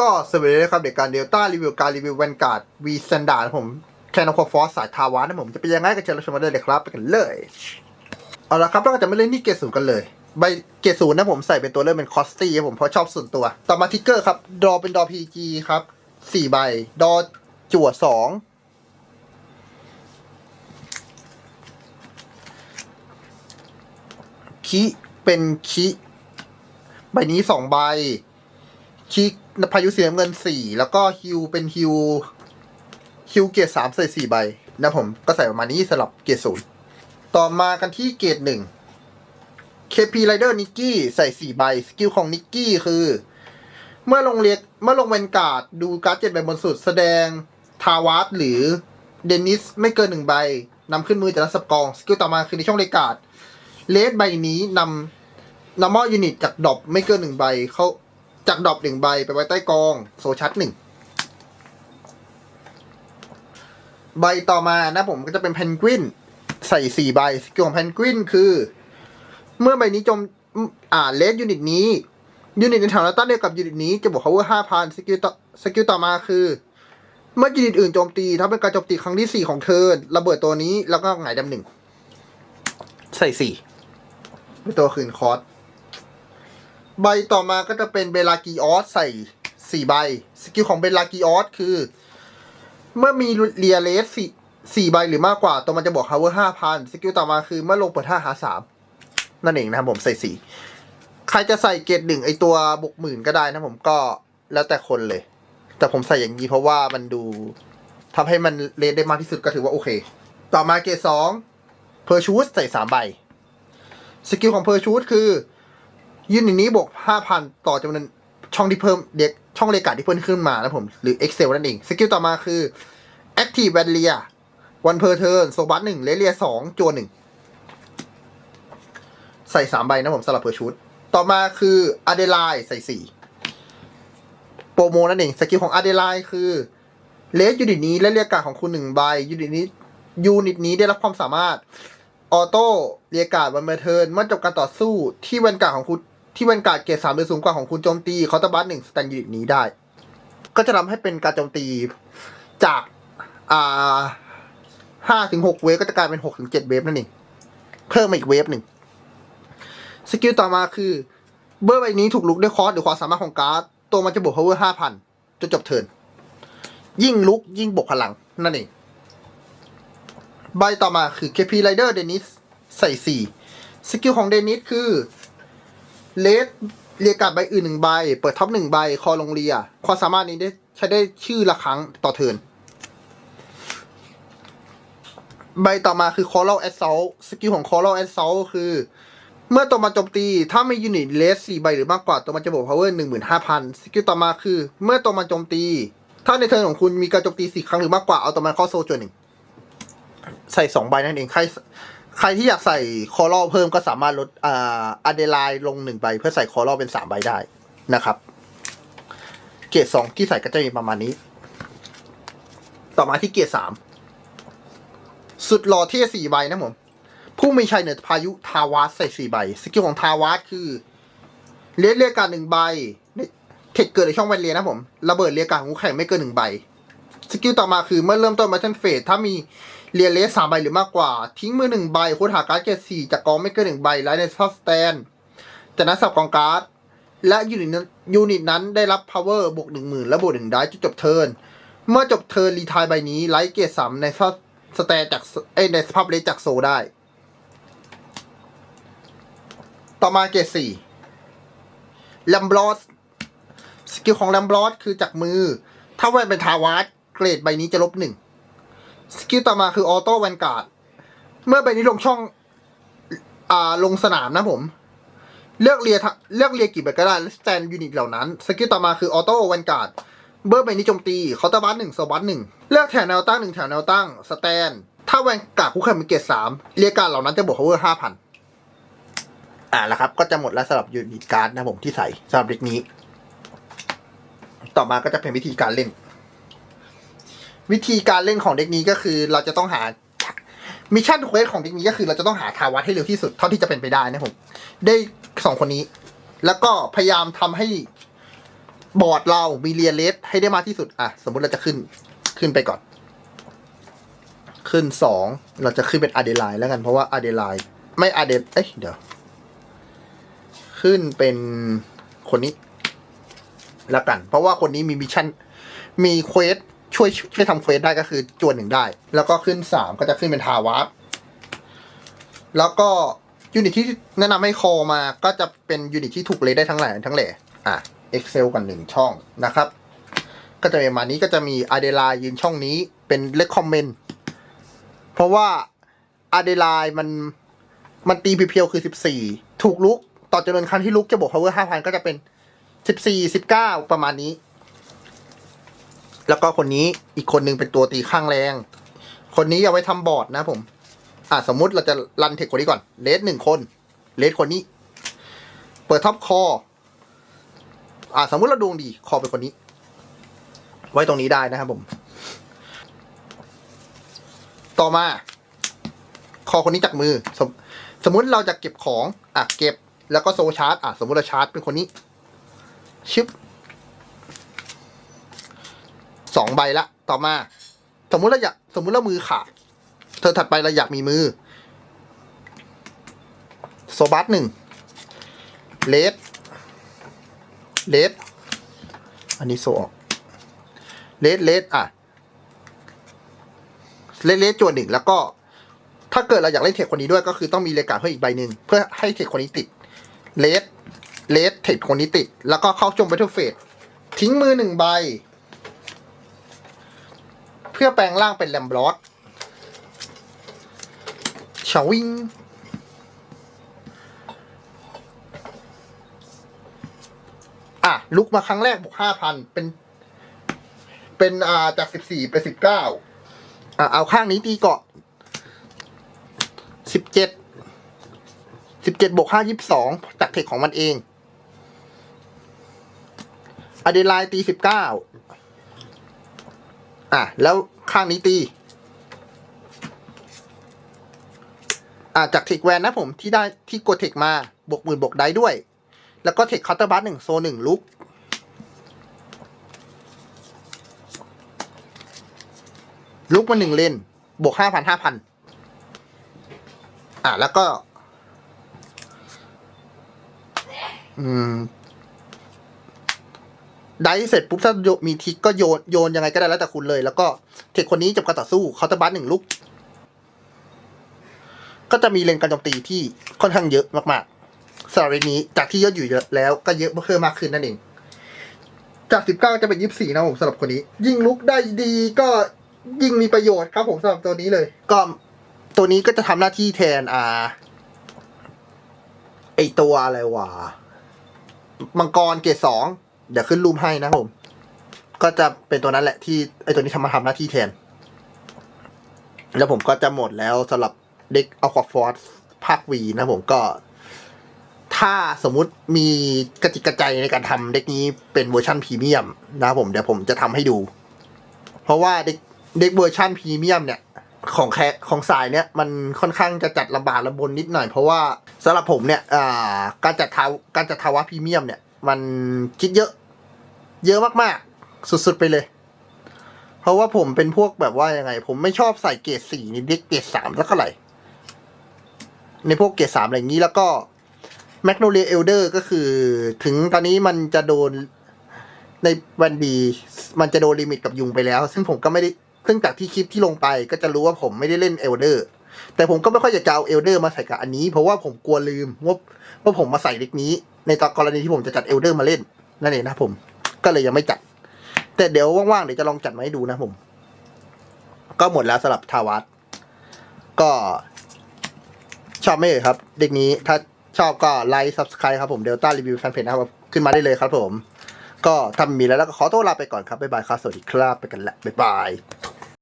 ก็สวัสดีนะครับเด็กการเดลต้ารีวิวการรีวิวแวนการ์ดวีสแตนดาร์ดผมแคนอคอฟอสสายทาวานะผมจะเป็นยังไงกันเชิญรับชมาได้เลยครับ ไปกันเลย เอาละครับเราก็จะไม่เล่นที่เกรดศูนย์กันเลย ใบเกรดศูนย์นะผมใส่เป็นตัวเลือกเป็นคอสตี้ผมเพราะชอบส่วนตัว ต่อมาทิกเกอร์ครับดอเป็นดอพีจีครับสี่ใบ ดอจั่วสองคิเป็นคิใบนี้สองใบคิ พายุสีน้ำเงินสี่แล้วก็ฮิวเป็นฮิวฮิวเกียร์สามใส่สี่ใบนะผมก็ใส่ประมาณนี้สลับเกียร์ศูนย์ต่อมากันที่เกียร์หนึ่ง KP Rider นิกกี้ใส่สี่ใบ สกิลของนิกกี้คือ เมื่อลงเรียกเมื่อลงเวนการ์ดดูการ์ดเจ็ดใบบนสุดแสดงทาวาสหรือเดนิสไม่เกินหนึ่งใบนำขึ้นมือจากนักสับกอง สกิลต่อมาคือในช่องเรกาดเลสใบนี้นำนำมอยูนิตจากดรอปไม่เกินหนึ่งใบเขา จากดรอปหนึ่งใบไปไว้ใต้กอง โซชัดหนึ่งใบต่อมานะผมก็จะเป็นเพนกวินใส่สี่ใบสกิลของเพนกวินคือ เมื่อใบนี้จมอ่าเลสยูนิตนี้ยูนิตในแถวหน้าตั้งเดียวกับยูนิตนี้จะบวก cover ห้าพันสกิลต่อสกิลต่อมาคือ เมื่อยูนิตอื่นโจมตี ถ้าเป็นการโจมตีครั้งที่สี่ของเธอระเบิดตัวนี้แล้วก็หงายดำหนึ่งใส่สี่เป็นตัวคืนคอร์ส ใบต่อมาก็จะเป็นเบลากีออสใส่สี่ใบ สกิลของเบลากีออสคือ เมื่อมีเรียเลสสี่สี่ใบหรือมากกว่า ตัวมันจะบวก cover ห้าพันสกิลต่อมาคือเมื่อลงเปิดห้าหาสามนั่นเองนะครับผมใส่สี่ใครจะใส่เกรดหนึ่งไอตัวบวกหมื่นก็ได้นะผมก็แล้วแต่คนเลย แต่ผมใส่อย่างนี้เพราะว่ามันดูทำให้มันเลนได้มากที่สุดก็ถือว่าโอเค ต่อมาเกรดสองเพอร์ชูสใส่สามใบ สกิลของเพอร์ชูสคือ ยืนอย่างนี้บวกห้าพันต่อจำนวนช่องที่เพิ่มเด็กช่องเลกาที่เพิ่มขึ้นมานะผม หรือ Excel นั่นเอง สกิลต่อมาคือ Active v a l i a วันเพอร์เทิร์นโซบัสหนึ่งเลเลียสองจวนหนึ่งใส่สามใบนะผมสำหรับเพอร์ชูดต่อมาคืออ d เดล d ใส่สี่โปรโมนั่นเองสกิลของอ d เดล d คือเลสยูนิตนี้และเรียกการของคุณหนึ่งใบยูนิตนี้ยูนิตนี้ได้รับความสามารถออโต้เรียกการวันเมอร์เทิร์นเมื่อจบการต่อสู้ที่แวนการของคุณ ที่แวนการ์ดเกรดสามหรือสูงกว่าของคุณโจมตีเขาตบัสหนึ่งสแตนยูนิตนี้ได้ ก็จะทำให้เป็นการโจมตีจากอ่าห้าถึงหกเวฟก็จะกลายเป็นหกถึงเจ็ดเวฟนั่นเองเพิ่มมาอีกเวฟหนึ่งสกิลต่อมาคือ เบอร์ใบนี้ถูกลุกด้วยคอร์สหรือความสามารถของการ์ดตัวมันจะบวก power ห้าพันจนจบเทิร์นยิ่งลุกยิ่งบวกพลังนั่นเอง ใบต่อมาคือ KP Rider Dennis ใส่สี่สกิลของเดนิสคือ เลสเรียกกาดใบอื่นหนึ่งใบ เปิดท็อปหนึ่งใบ คอลงเรีย ความสามารถนี้ได้ใช้ได้ชื่อละครั้งต่อเทิร์นใบต่อมาคือ Coral Assault สกิลของ Coral Assault คือ เมื่อตัวมันโจมตี ถ้าม่ยูนิตเลสสี่ใบหรือมากกว่า ตัวมันจะบวก power หนึ่งหมื่นห้าพันสกิลต่อมาคือ เมื่อตัวมันโจมตี ถ้าในเทิร์นของคุณมีการโจมตีสี่ครั้งหรือมากกว่า เอาตัวมันเข้าโซจวนหนึ่ง ใส่สองใบนั่นเองใคร ใครที่อยากใส่คอรอเพิ่มก็สามารถลดอ่าอเดลายลงหนึ่งใบ เพื่อใส่คอรอเป็นสามใบได้นะครับ เกียร์สองที่ใส่ก็จะมีประมาณนี้ ต่อมาที่เกียร์สามสุดหล่อเท่สี่ใบนะผมผู้มีชัยเหนือพายุทาวาสใส่สี่ใบ สกิลของทาวาสคือเลียเรียกการหนึ่งใบเทคเกิดในช่องแวนเลียนะผม ระเบิดเรียกการของคู่แข่งไม่เกินหนึ่งใบ สกิลต่อมาคือเมื่อเริ่มต้นมาเทนเฟสถ้ามี เรียนเลสสามใบหรือมากกว่า ทิ้งมือหนึ่งใบค้นหาการ์ดเกรดสี่จากกองไม่เกินหนึ่งใบไลท์ในซับสแตนจากนั้นสับกองการ์ด และยูนิตนั้นยูนิตนั้นได้รับ power บวกหนึ่งหมื่นและบวกหนึ่งได้จนจบเทิร์นเมื่อจบเทิร์นรีทายใบนี้ไลท์เกรดสามในซับสแตนจากเอ้ในสภาพเลสจากโซได้ ต่อมาเกรดสี่แลมบลอสสกิลของแลมบลอสคือจากมือ ถ้าแวนเป็นทาวาสเกรดใบนี้จะลบหนึ่ง สกิลต่อมาคือออโต้แวนการ์ด เมื่อใบนี้ลงช่อง อ่า ลงสนามนะผม เลือกเรียเลือกเรียกี่ใบก็ได้และสแตนยูนิตเหล่านั้น สกิลต่อมาคือออโต้แวนการ์ด เบอร์ใบนี้โจมตีเคาน์เตอร์บัสหนึ่งโซบัสหนึ่ง เลือกแถวแนวตั้งหนึ่งแถวแนวตั้ง สแตน ถ้าแวนการ์ดคู่แข่งเป็นเกรดสามเรียกการดเหล่านั้นจะบวก power ห้าพันอ่าแล้วครับ ก็จะหมดแล้วสำหรับยูนิตการ์ดนะผมที่ใส่สำหรับเด็กนี้ ต่อมาก็จะเป็นวิธีการเล่น วิธีการเล่นของเด็กนี้ก็คือเราจะต้องหามิชชั่นเควสของเด็กนี้ก็คือเราจะต้องหาทาวัตให้เร็วที่สุดเท่าที่จะเป็นไปได้นะผม ได้สองคนนี้ แล้วก็พยายามทำให้บอร์ดเรามีเรียเลสให้ได้มากที่สุด อะ สมมุติเราจะขึ้นขึ้นไปก่อน ขึ้นสองเราจะขึ้นเป็นอะเดลไลแล้วกันเพราะว่าอะเดลไลไม่อะเดลเอ้ยเดี๋ยว ขึ้นเป็นคนนี้แล้วกัน เพราะว่าคนนี้มีมิชชั่นมีเควส ช่วยช่วยทำเควสได้ก็คือจวนหนึ่งได้ แล้วก็ขึ้นสามก็จะขึ้นเป็นทาวาร์แล้วก็ยูนิตที่แนะนำให้คอมาก็จะเป็นยูนิตที่ถูกเลยได้ทั้งหลายทั้งแหล่อะ Excel กันหนึ่งช่องนะครับ ก็จะประมาณนี้ก็จะมีอ d เดล e ยืนช่องนี้เป็นเล c คอมเมนต์เพราะว่าอ d เดล e มันมันตีเพียวๆคือสิบสี่ถูกลุก ต่อจำนวนครั้งที่ลุกจะบวก power ห้าพันก็จะเป็นสิบสี่สิบเก้าประมาณนี้ แล้วก็คนนี้อีกคนนึงเป็นตัวตีข้างแรง คนนี้เอาไว้ทำบอร์ดนะผม อะสมมุติเราจะรันเทคคนนี้ก่อนเลสหนึ่งคนเลสคนนี้ เปิดท็อปคออ่าสมมุติเราดวงดีคอเป็นคนนี้ ไว้ตรงนี้ได้นะครับผม ต่อมา คอคนนี้จากมือ สมสมมุติเราจะเก็บของ อะเก็บ แล้วก็โซชาร์จอะสมมุติเราชาร์จเป็นคนนี้ชึบ สองใบละ ต่อมา สมมุติเราอยากสมมุติเรามือขาดเธอถัดไปเราอยากมีมือ โซบัสหนึ่งเลสเลสอันนี้โซออกเลสเลสอะเลสเลสจวนหนึ่งแล้วก็ ถ้าเกิดเราอยากเล่นเทคคนนี้ด้วยก็คือต้องมีเลกาเพิ่มอีกใบหนึ่งเพื่อให้เทคคนนี้ติดเลสเลสเทคคนนี้ติด แล้วก็เข้าจมไปทุกเฟสทิ้งมือหนึ่งใบ เพื่อแปลงร่างเป็นแลมบลอสชาวิงอะลุกมาครั้งแรกบวกห้าพันเป็น เป็นอ่าจากสิบสี่เป็นสิบเก้าอะเอาข้างนี้ตีเกาะสิบเจ็ดสิบเจ็ดบวกห้ายี่สิบสองจากเทคของมันเองอเดลน์ตีสิบเก้า อะแล้วข้างนี้ตี อะจากเทคแวนนะผมที่ได้ที่กดเทคมาบวกหมื่นบวกได้ด้วย แล้วก็เทคคาร์เตอร์บัสหนึ่งโซหนึ่งลุกลุกมาหนึ่งเลนบวกห้าพันห้าพันอะแล้วก็ อืม ได้เสร็จปุ๊บถ้ามีทิกก็โยนโยนยังไงก็ได้แล้วแต่คุณเลย แล้วก็เทคคนนี้จบการต่อสู้คาร์เตอร์บัสหนึ่งลุกก็จะมีเลนการโจมตีที่ค่อนข้างเยอะมากๆสำหรับเรนนี้จากที่เยอะอยู่แล้วก็เยอะเพิ่มมากขึ้นนั่นเอง จากสิบเก้าจะเป็นยี่สิบสี่นะผมสำหรับคนนี้ ยิ่งลุกได้ดีก็ยิ่งมีประโยชน์ครับผมสำหรับตัวนี้เลย ก็ตัวนี้ก็จะทำหน้าที่แทนอ่าไอตัวอะไรวะมังกรเกรดสอง เดี๋ยวขึ้นรูปให้นะผม ก็จะเป็นตัวนั้นแหละที่ไอตัวนี้ทำมาทำหน้าที่แทน แล้วผมก็จะหมดแล้วสำหรับเด็กอัลควาฟอร์ภาควีนะผมก็ถ้าสมมุติมีกระจิกกระใจในการทำเด็กนี้เป็นเวอร์ชันพรีเมียมนะผมเดี๋ยวผมจะทำให้ดู เพราะว่าเด็กเด็กเวอร์ชันพรีเมียมเนี่ยของแคของสายเนี่ยมันค่อนข้างจะจัดลำบากลำบนนิดหน่อยเพราะว่าสำหรับผมเนี่ยการจัดทาการจัดทาวะพรีเมียมเนี่ย มันคิดเยอะ เยอะมากๆ สุดๆไปเลย เพราะว่าผมเป็นพวกแบบว่ายังไง ผมไม่ชอบใส่เกรดสี่ในเด็กเกรดสามสักเท่าไหร่ ในพวกเกรดสามอะไรอย่างนี้แล้วก็แมกโนเลียเอลเดอร์ก็คือ ถึงตอนนี้มันจะโดนในวันดีมันจะโดนลิมิตกับยุงไปแล้ว ซึ่งผมก็ไม่ได้ซึ่งจากที่คลิปที่ลงไปก็จะรู้ว่าผมไม่ได้เล่นเอลเดอร์ แต่ผมก็ไม่ค่อยอยากจะเอาเอลเดอร์มาใส่กับอันนี้ เพราะว่าผมกลัวลืมว่าว่าผมมาใส่เด็กนี้ ในตอนกรณีที่ผมจะจัดเอลเดอร์มาเล่นนั่นเองนะผม ก็เลยยังไม่จัด แต่เดี๋ยวว่างๆเดี๋ยวจะลองจัดมาให้ดูนะผม ก็หมดแล้วสำหรับทาวัตก็ชอบไหมเอ่ยครับ เด็กนี้ถ้าชอบก็ไลค์ subscribe ครับผมเดลต้ารีวิวแฟนเพจนะครับขึ้นมาได้เลยครับผม ก็ถ้าไม่มีแล้วแล้วก็ขอตัวลาไปก่อนครับ บ๊ายบายครับ สวัสดีครับ ไปกันละบ๊ายบาย